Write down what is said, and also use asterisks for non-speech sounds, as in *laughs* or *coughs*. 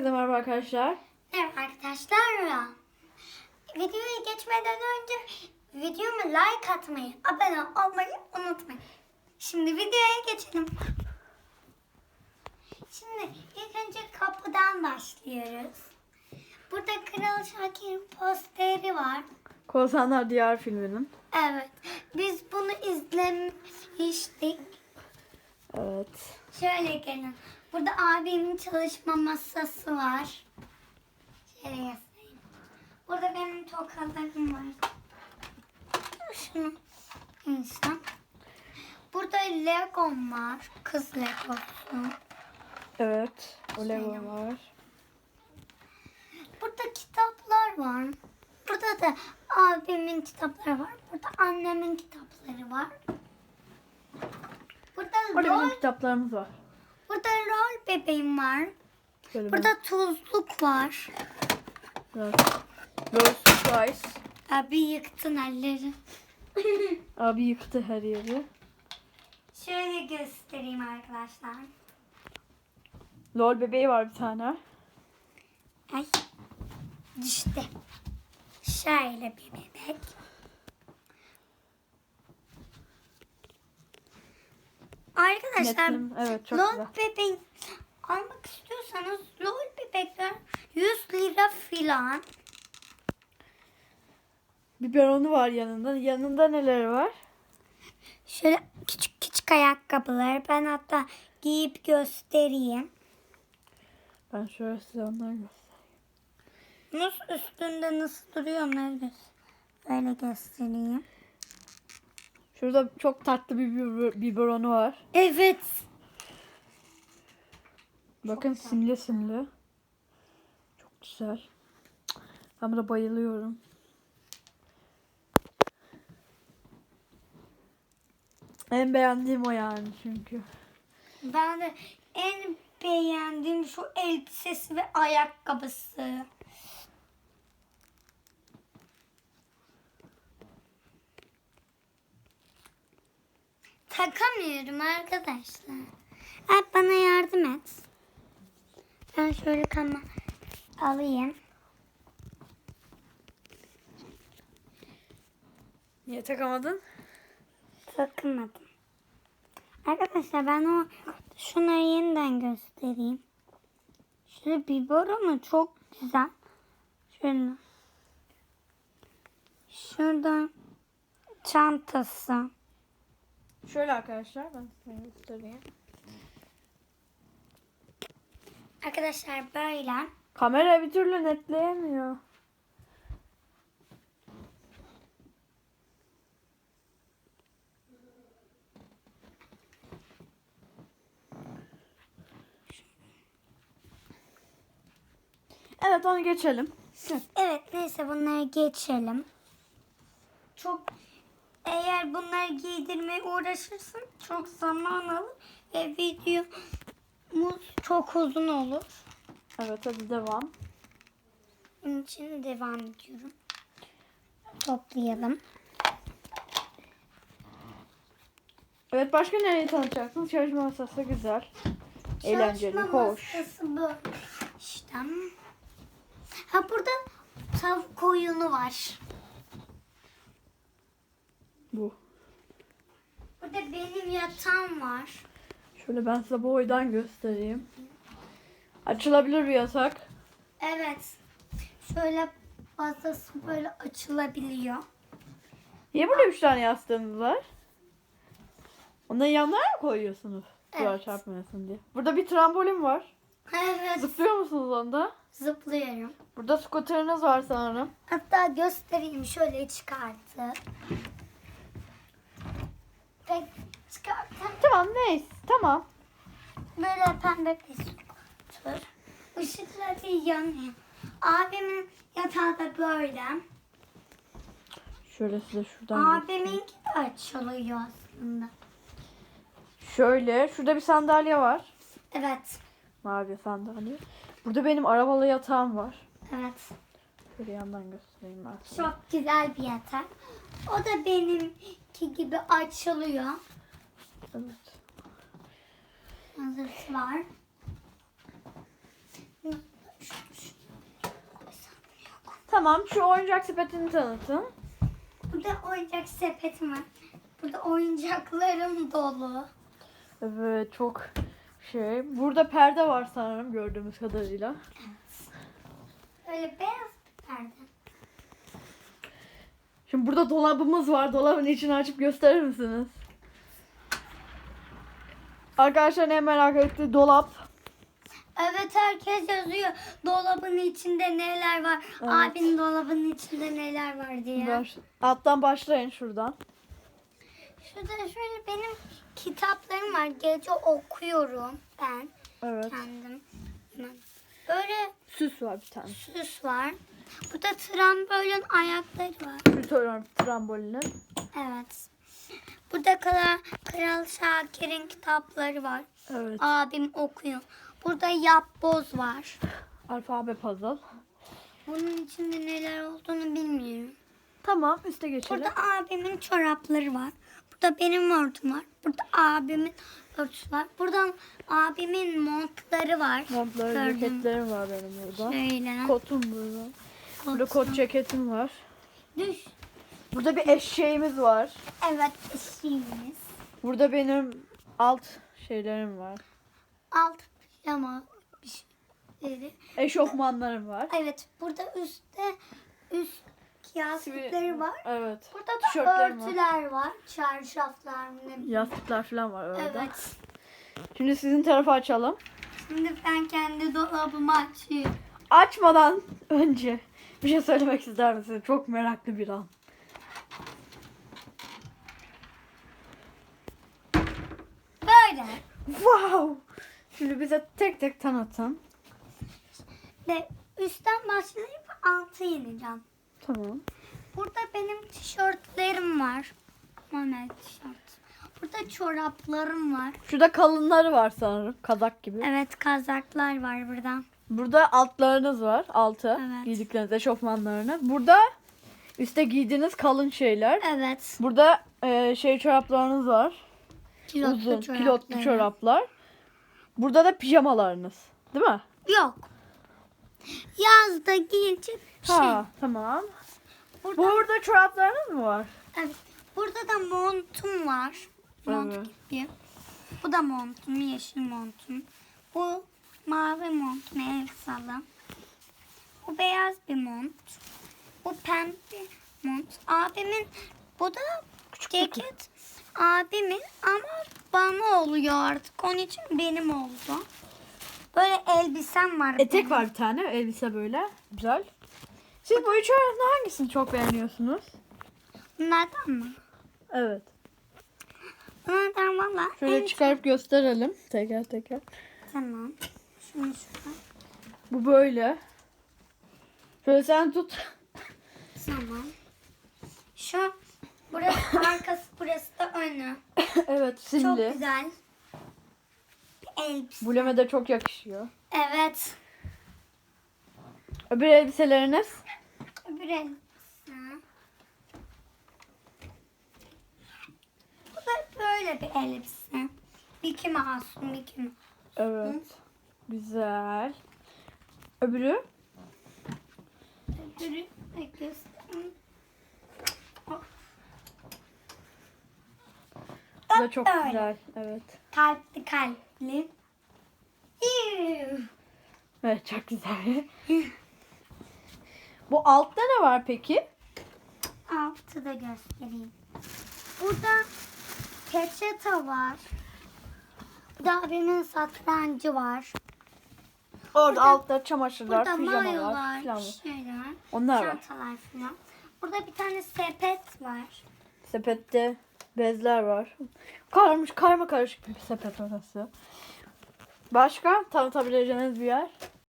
Merhaba arkadaşlar. Merhaba arkadaşlar. Videoya geçmeden önce videoma like atmayı, abone olmayı unutmayın. Şimdi videoya geçelim. Şimdi ilk önce kapıdan başlıyoruz. Burada Kral Şakir'in posteri var. Korsanlar Diyar filminin. Evet. Biz bunu izlemiştik. Evet. Şöyle gelin. Burada abimin çalışma masası var. Şöyle. Burada benim tokalarım var. Şunu insan. Burada Legom var. Kız Legosu. Evet. O Lego var. Burada kitaplar var. Burada da abimin kitapları var. Burada annemin kitapları var. Burada rol, bizim kitaplarımız var. Burada rol bebeğim var. Şöyle Burada tuzluk var. ben- Rose Surprise. Abi yıktın elleri. *laughs* Abi yıktı her yeri. Şöyle göstereyim arkadaşlar. Lol bebeği var bir tane. Ay düştü. Şöyle bir bebek. Arkadaşlar evet, çok lol güzel. bebeği almak istiyorsanız lol bebekler 100 lira filan. Biberonu var yanında. Yanında neler var? Şöyle küçük küçük ayakkabılar. Ben hatta giyip göstereyim. Ben şöyle size onları göstereyim. Nasıl üstünde nasıl duruyor nerede? Böyle göstereyim. Şurada çok tatlı bir biber- biberonu var. Evet. Bakın simli simli. Çok güzel. Ben buna bayılıyorum. En beğendiğim o yani çünkü. Ben de en beğendiğim şu elbisesi ve ayakkabısı. Takamıyorum arkadaşlar. Ay bana yardım et. Ben şöyle kama alayım. Niye takamadın? Takamadım. Arkadaşlar ben o şunları yeniden göstereyim. Şöyle biberonu çok güzel. Şöyle. Şurada çantası. Şöyle arkadaşlar ben size göstereyim. Arkadaşlar böyle. Kamera bir türlü netleyemiyor. Evet onu geçelim. Evet neyse bunları geçelim. Çok eğer bunları giydirmeye uğraşırsın çok zaman alır ve videomuz çok uzun olur. Evet hadi devam. Bunun için devam ediyorum. Toplayalım. Evet başka nereyi tanıtacaksınız? Çalışma masası güzel. Eğlenceli, Çalışma hoş. masası bu. İşte. Ha burada tavuk oyunu var. Bu. Burada benim yatağım var. Şöyle ben size boydan göstereyim. Açılabilir bir yatak. Evet. Şöyle fazlası böyle açılabiliyor. Niye burada üç tane yastığınız var? Onları yanlara mı koyuyorsunuz? Duvar Evet. çarpmayasın diye. Burada bir trambolin var. Evet. Zıplıyor musunuz onda? Zıplıyorum. Burada skuteriniz var sanırım. Hatta göstereyim şöyle çıkartıp. Ve çıkartıp Tamam neyse tamam. böyle pembe bir skuter. Işıkları yanıyor. Abimin yatağı da böyle. Şöyle size şuradan. Abiminki de açılıyor aslında. Şöyle şurada bir sandalye var. Evet. Mavi sandalye. Burada benim arabalı yatağım var. Evet. Şöyle yandan göstereyim ben size. Çok güzel bir yatak. O da ki gibi açılıyor. Evet. Hazırlık var. Tamam şu oyuncak sepetini tanıtın. Burada oyuncak sepetim var. Burada oyuncaklarım dolu. Evet çok şey. Burada perde var sanırım gördüğümüz kadarıyla. Evet. Öyle beyaz bir perde. Şimdi burada dolabımız var. Dolabın içini açıp gösterir misiniz? Arkadaşlar ne merak etti dolap. Evet herkes yazıyor. Dolabın içinde neler var. Evet. Abinin dolabının içinde neler var diye. Baş- Alttan başlayın şuradan. Şurada şöyle benim kitaplarım var. Gece okuyorum ben Evet. kendim. Böyle Süs var bir tane. süs var. Burada trambolin ayakları var. Var trambolinin. Evet. Burada Kral, Kral Şakir'in kitapları var. Evet. Abim okuyor. Burada yapboz var. Alfabe puzzle. Bunun içinde neler olduğunu bilmiyorum. Tamam üste geçelim. Burada abimin çorapları var. Burada benim örtüm var. Burada abimin örtüsü var. Burada abimin montları var. Montları, Gördüm. ceketlerim var benim burada. Şöyle. Kotum burada. Burada kot ceketim var. Düş. Burada bir eşeğimiz var. Evet eşiğimiz. Burada benim alt şeylerim var. Alt pijama bir şeyleri. Eşofmanlarım var. Evet burada üstte üst kıyafetleri var. Evet. Burada da Tişörtlerim var. örtüler var. Çarşaflar ne. Yastıklar falan var orada. Evet. Şimdi sizin tarafı açalım. Şimdi ben kendi dolabımı açayım. Açmadan önce bir şey söylemek ister misiniz? Çok meraklı bir an. Böyle. Wow! Şimdi bize tek tek tanıtın. Ve üstten başlayıp altı ineceğim. Tamam. Burada benim tişörtlerim var. Manet tişört. Burada çoraplarım var. Şurada kalınları var sanırım. Kazak gibi. Evet kazaklar var burada. Burada altlarınız var. Altı. Evet. Giydikleriniz, eşofmanlarını. Burada üstte giydiğiniz kalın şeyler. Evet. Burada e, şey çoraplarınız var. Kilotlu Uzun, çorapları. kilotlu çoraplar. Burada da pijamalarınız. Değil mi? Yok. Yazda giyecek şey. Ha, tamam. Burada, Burada çoraplarınız mı var? evet. Burada da montum var. Mont Evet. gibi. Bu da montum, yeşil montum. Bu mavi montum, elsalı. Bu beyaz bir mont. Bu pembe mont. Abimin, bu da ceket. Abimin ama bana oluyor artık. Onun için benim oldu. Böyle elbisem var. Etek benim. var bir tane. Elbise böyle. Güzel. Siz bu üç arasında hangisini çok beğeniyorsunuz? Bunlardan mı? Evet. Bunlardan valla Şöyle çıkarıp gösterelim. Teker teker. Tamam. Şunu şuradan. Bu böyle. Şöyle sen tut. Tamam. Şu burası *coughs* arkası burası da önü. evet Çok simli. güzel. Bir elbise. Buleme de çok yakışıyor. Evet. Öbür elbiseleriniz? Öbür elbise. Bu da böyle bir elbise. Mickey Mouse, Mickey Mouse. Evet. Güzel. Öbürü? Öbürü de göstereyim. Bu da çok Böyle. güzel. Evet. Kalpli kalpli. Evet çok güzel. Bu altta ne var peki? Altı da göstereyim. Burada peçete var. Burada abimin satrancı var. Orada altta çamaşırlar, Burada pijamalar falan şeyler, Onlar var. çantalar falan. Burada bir tane sepet var. Sepette bezler var. Karmış, karma karışık bir sepet orası. Başka tanıtabileceğiniz bir yer?